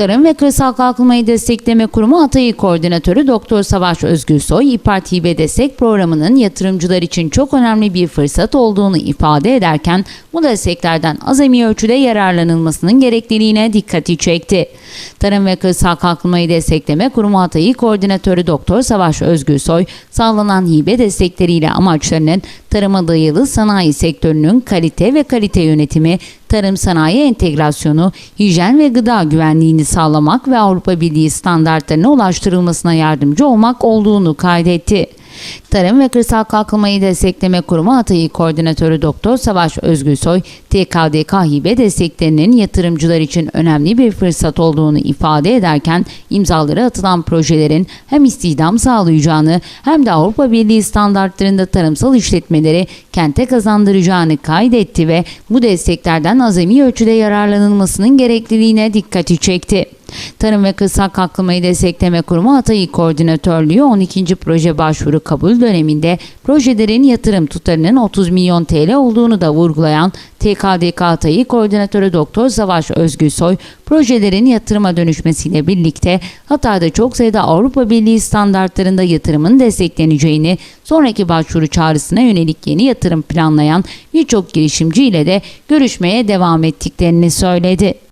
Tarım ve Kırsal Kalkınmayı Destekleme Kurumu Hatayı Koordinatörü Doktor Savaş Özgülsoy, İPART Hibe Destek Programı'nın yatırımcılar için çok önemli bir fırsat olduğunu ifade ederken bu desteklerden azami ölçüde yararlanılmasının gerekliliğine dikkati çekti. Tarım ve Kırsal Kalkınmayı Destekleme Kurumu Hatayı Koordinatörü Doktor Savaş Özgülsoy, sağlanan hibe destekleriyle amaçlarının tarıma dayalı sanayi sektörünün kalite ve kalite yönetimi, tarım sanayi entegrasyonu, hijyen ve gıda güvenliğini sağlamak ve Avrupa Birliği standartlarına ulaştırılmasına yardımcı olmak olduğunu kaydetti. Tarım ve Kırsal Kalkınmayı Destekleme Kurumu Hatayı Koordinatörü Doktor Savaş Özgülsoy, TKDK hibe desteklerinin yatırımcılar için önemli bir fırsat olduğunu ifade ederken imzaları atılan projelerin hem istihdam sağlayacağını hem de Avrupa Birliği standartlarında tarımsal işletmeleri kente kazandıracağını kaydetti ve bu desteklerden azami ölçüde yararlanılmasının gerekliliğine dikkati çekti. Tarım ve Kırsal Kalkınmayı Destekleme Kurumu Hatayı Koordinatörlüğü 12. proje başvuru kabul döneminde projelerin yatırım tutarının 30 milyon TL olduğunu da vurgulayan TKDK Hatayı Koordinatörü Doktor Savaş Özgülsoy, projelerin yatırıma dönüşmesiyle birlikte Hatay'da çok sayıda Avrupa Birliği standartlarında yatırımın destekleneceğini, sonraki başvuru çağrısına yönelik yeni yatırım planlayan birçok girişimci ile de görüşmeye devam ettiklerini söyledi.